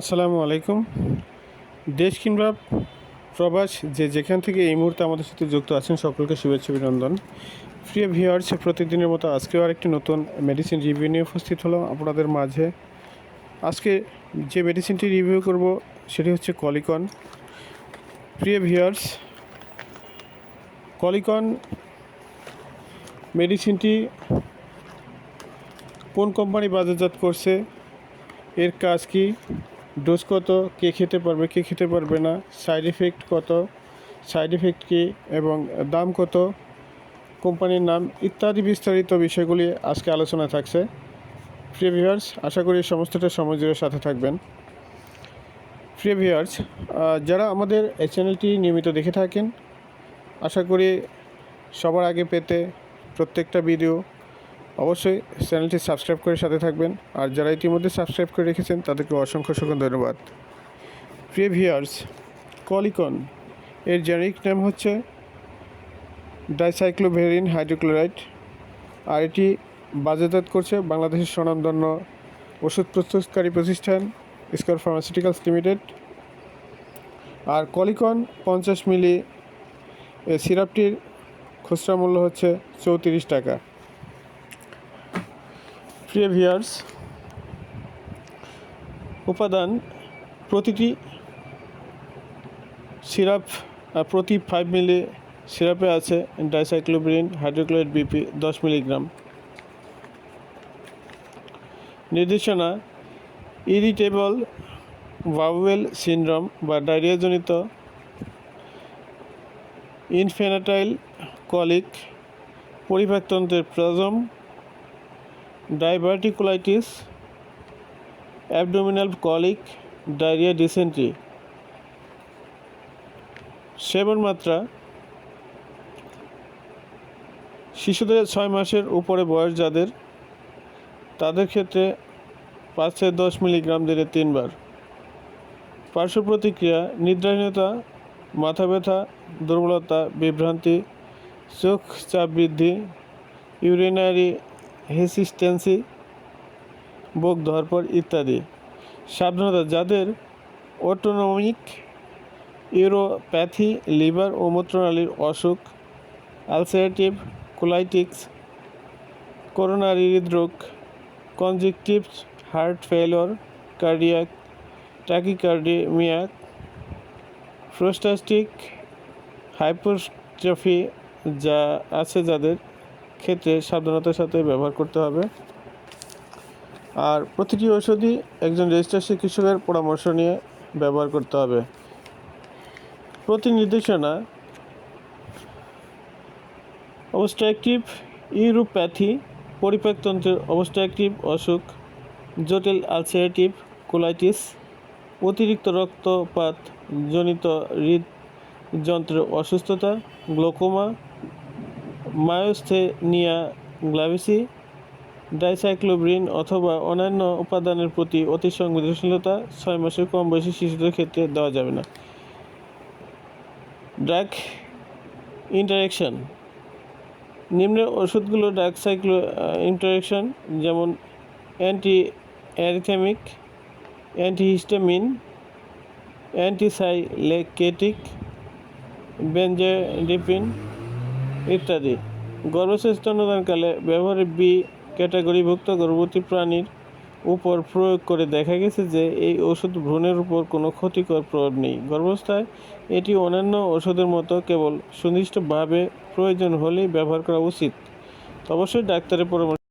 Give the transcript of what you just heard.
আসসালামু আলাইকুম। দেশ কিংবা প্রবাস যে যেখান থেকে এই মুহূর্তে আমাদের সাথে যুক্ত আছেন, সকলকে শুভেচ্ছা, অভিনন্দন। প্রিয় ভিওয়ার্স প্রতিদিনের মতো আজকেও আরেকটি নতুন মেডিসিন রিভিউ নিয়ে উপস্থিত হলাম আপনাদের মাঝে। আজকে যে মেডিসিনটি রিভিউ করব, সেটি হচ্ছে কলিকন। প্রিয় ভিওয়ার্স কলিকন মেডিসিনটি কোন কোম্পানি বাজারজাত করছে, এর কাজ কি ডোজ কত, কে খেতে পারবে, কে খেতে পারবে না সাইড এফেক্ট কত সাইড এফেক্ট কী, এবং দাম কত কোম্পানির নাম ইত্যাদি বিস্তারিত বিষয়গুলি আজকে আলোচনা থাকছে। প্রিয় ভিউয়ার্স আশা করি সমস্তটা সময় সাথে থাকবেন। প্রিয় ভিউয়ার্স যারা আমাদের এই চ্যানেলটি নিয়মিত দেখে থাকেন, আশা করি সবার আগে পেতে প্রত্যেকটা ভিডিও অবশ্যই চ্যানেলটি সাবস্ক্রাইব করে সাথে থাকবেন। আর যারা ইতিমধ্যে সাবস্ক্রাইব করে রেখেছেন, তাদেরকে অসংখ্য অসংখ্য ধন্যবাদ। প্রিয় ভিউয়ার্স, কলিকন, এর জেনারিক নাম হচ্ছে ডাইসাইক্লোভেরিন হাইড্রোক্লোরাইড। আর এটি বাজারজাত করছে বাংলাদেশের স্বনামধন্য ওষুধ প্রস্তুতকারী প্রতিষ্ঠান স্কোয়ার ফার্মাসিউটিক্যালস লিমিটেড। আর কলিকন পঞ্চাশ মিলি সিরাপটির খুচরা মূল্য হচ্ছে চৌত্রিশ টাকা। প্রিয় উপাদান প্রতিটি সিরাপ প্রতি ফাইভ মিলি সিরাপে আছে ডাইসাইক্লোব্রিন হাইড্রোক্লোরাইড, বিপি, দশ মিলিগ্রাম। নির্দেশনা, ইরিটেবল ভাউয়েল সিনড্রোম বা ডায়রিয়াজনিত ইনফেনাটাইল কলিক পরিপাকতন্ত্রের প্রজম diverticulitis abdominal colic diarrhoea dysentery সেবন মাত্রা শিশুদের ছয় মাসের উপরে বয়স যাদের, তাদের ক্ষেত্রে পাঁচ থেকে দশ মিলিগ্রাম দিনে তিনবার। পার্শ্ব প্রতিক্রিয়া, নিদ্রাহীনতা, মাথা ব্যথা, দুর্বলতা, বিভ্রান্তি, চোখ চাপ বৃদ্ধি ইউরিনারি হেসিস্টেন্সি, বুক ধরপড় ইত্যাদি। সাবধানতা, যাদের অটোনমিক ইউরোপ্যাথি, লিভার ও মূত্রনালীর অসুখ, আলসারেটিভ কোলাইটিক্স, করোনারি হৃদরোগ, congestive heart failure cardiac tachycardia prostatic hypertrophy যা আছে যাদের ক্ষেত্রে সাবধানতার সাথে ব্যবহার করতে হবে। আর প্রতিটি ওষুধই একজন রেজিস্টার চিকিৎসকের পরামর্শ নিয়ে ব্যবহার করতে হবে। প্রতি নির্দেশনা অবস্ট্রাকটিভ ইউরোপ্যাথি পরিপাকতন্ত্রের অবস্ট্রাকটিভ অসুখ, জটিল আলসারেটিভ কোলাইটিস, অতিরিক্ত রক্তপাত জনিত হৃদযন্ত্রের অসুস্থতা, গ্লোকোমা মায়োস্থেনিয়া গ্লাভিসি, ডাইসাইক্লোব্রিন অথবা অন্যান্য উপাদানের প্রতি অতি সংবেদনশীলতা ছয় মাসের কম বয়সী শিশুদের ক্ষেত্রে দেওয়া যাবে না। Drug interaction. নিম্নের ওষুধগুলো ড্রাগ সাইক্লো ইন্টারেকশন, যেমন anti arrhythmic antihistamine, antipsychotic benzodiazepine ইত্যাদি। গর্ভস্থ স্তন্যদানকালে ব্যবহারে বি ক্যাটাগরিভুক্ত গর্ভবতী প্রাণীর উপর প্রয়োগ করে দেখা গেছে যে এই ওষুধ ভ্রূণের উপর কোনো ক্ষতিকর প্রভাব নেই। গর্ভস্থায় এটি অন্যান্য ওষুধের মতো কেবল সুনির্দিষ্টভাবে প্রয়োজন হলেই ব্যবহার করা উচিত। অবশ্যই ডাক্তারের পরামর্শ